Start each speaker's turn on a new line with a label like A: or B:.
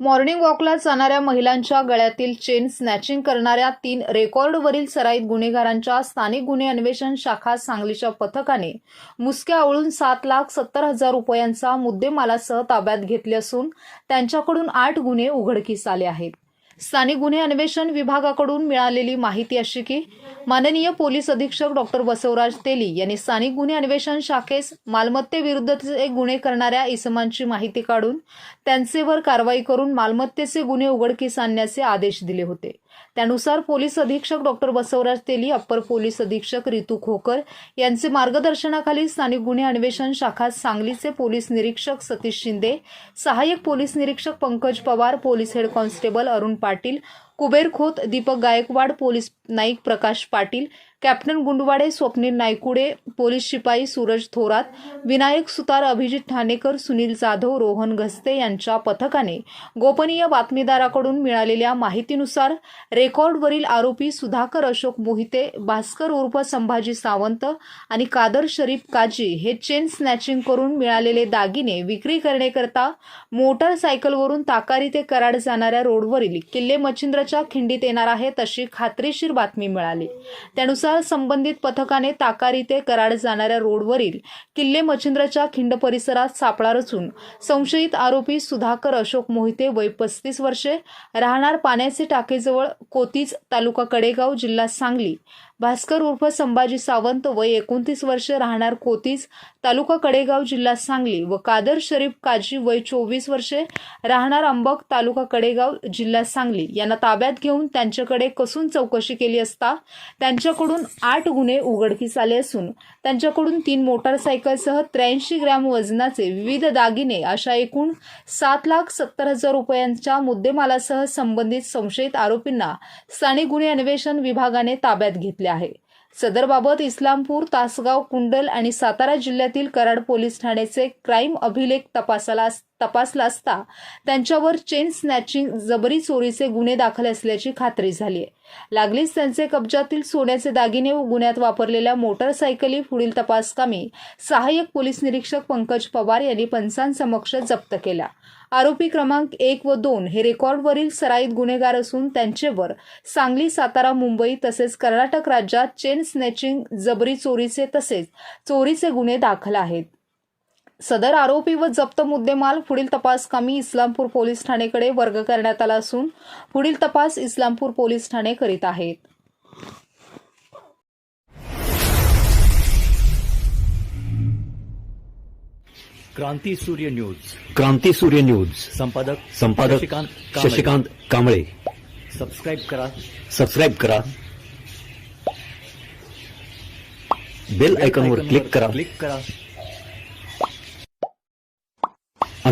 A: Morning वॉकला जाणाऱ्या महिलांच्या गळ्यातील चेन स्नॅचिंग करणाऱ्या तीन रेकॉर्डवरील सराईत गुन्हेगारांच्या स्थानिक गुन्हे अन्वेषण शाखा सांगलीच्या पथकाने मुसक्या आवळून सात लाख सत्तर हजार रुपयांचा मुद्देमालासह ताब्यात घेतले असून त्यांच्याकडून आठ गुन्हे उघडकीस आले आहेत. स्थानिक गुन्हे अन्वेषण विभागाकडून मिळालेली माहिती अशी की माननीय पोलीस अधीक्षक डॉक्टर बसवराज तेली यांनी स्थानिक गुन्हे अन्वेषण शाखेस मालमत्तेविरुद्धचे गुन्हे करणाऱ्या इसमांची माहिती काढून त्यांचेवर कारवाई करून मालमत्तेचे गुन्हे उघडकीस आणण्याचे आदेश दिले होते. त्यानुसार पोलीस अधीक्षक doctor Basavaraj Teli upper police अधीक्षक रितू खोकर यांचे मार्गदर्शनाखाली स्थानिक गुन्हे अन्वेषण शाखा सांगलीचे पोलीस निरीक्षक सतीश शिंदे सहाय्यक पोलीस निरीक्षक Pankaj Pawar police head constable Arun Patil Kuber Khot Deepak Gaikwad police Naik Prakash Patil captain Gundwade Swapnil नायकुडे police शिपाई सूरज थोरात विनायक सुतार अभिजित ठाणेकर सुनील जाधव रोहन घस्ते यांच्या पथकाने गोपनीय बातमीदाराकडून मिळालेल्या माहितीनुसार रेकॉर्डवरील आरोपी सुधाकर अशोक मोहिते भास्कर उर्फ संभाजी सावंत आणि कादर शरीफ काजी हे चेन स्नॅचिंग करून मिळालेले दागिने विक्री करण्याकरता मोटारसायकलवरून ताकारी ते कराड जाणाऱ्या रोडवरील किल्ले मच्छिंद्रच्या खिंडीत येणार आहेत अशी खात्रीशीर बातमी मिळाली. त्यानुसार संबंधित पथकाने ताकारी ते कराड जाणाऱ्या रोडवरील किल्ले मच्छिंद्रच्या खिंड परिसरात सापळा रचून संशयित आरोपी सुधाकर अशोक मोहिते वय पस्तीस वर्षे राहणार पाण्याचे टाकेजवळ कोतीज तालुका कडेगाव जिल्हा सांगली भास्कर उर्फ संभाजी सावंत वय एकोणतीस वर्षे राहणार कोतीज तालुका कडेगाव जिल्हा सांगली व कादर शरीफ काजी वय चोवीस वर्षे राहणार अंबक तालुका कडेगाव जिल्हा सांगली. यांना ताब्यात घेऊन त्यांच्याकडे कसून चौकशी केली असता त्यांच्याकडून आठ गुन्हे उघडकीस आले असून त्यांच्याकडून तीन मोटारसायकलसह त्र्याऐंशी ग्रॅम वजनाचे विविध दागिने अशा एकूण सात लाख सत्तर हजार रुपयांच्या मुद्देमालासह संबंधित संशयित आरोपींना स्थानिक गुन्हे अन्वेषण विभागाने ताब्यात घेतले आहे. सदरबाबत इस्लामपूर तासगाव कुंडल आणि सातारा जिल्ह्यातील कराड पोलीस ठाण्याचे क्राईम अभिलेख तपासाला तपासला असता त्यांच्यावर चेन स्नॅचिंग जबरी चोरीचे गुन्हे दाखल असल्याची खात्री झाली आहे. लागलीच त्यांचे कब्जातील सोन्याचे दागिने व गुन्ह्यात वापरलेल्या मोटरसायकली पुढील तपासकामी सहाय्यक पोलीस निरीक्षक पंकज पवार यांनी पंचांसमक्ष जप्त केला. आरोपी क्रमांक एक व दोन हे रेकॉर्डवरील सराईत गुन्हेगार असून त्यांचेवर सांगली सातारा मुंबई तसेच कर्नाटक राज्यात चेन स्नॅचिंग जबरी चोरीचे तसेच चोरीचे गुन्हे दाखल आहेत. सदर आरोपी व जप्त मुद्देमाल पुढील तपास कामी इस्लामपूर पोलीस ठाणेकडे वर्ग करण्यात आला असून पुढील तपास इस्लामपूर पोलीस ठाणे करीत आहेत.
B: क्रांती सूर्य न्यूज.
C: क्रांती सूर्य न्यूज.
B: संपादक
C: संपादक
B: शशिकांत कांबळे.
C: शशिकांत कांबळे.
B: सबस्क्राईब करा.
C: सबस्क्राईब करा. बेल आयकॉनवर क्लिक करा.
B: क्लिक करा.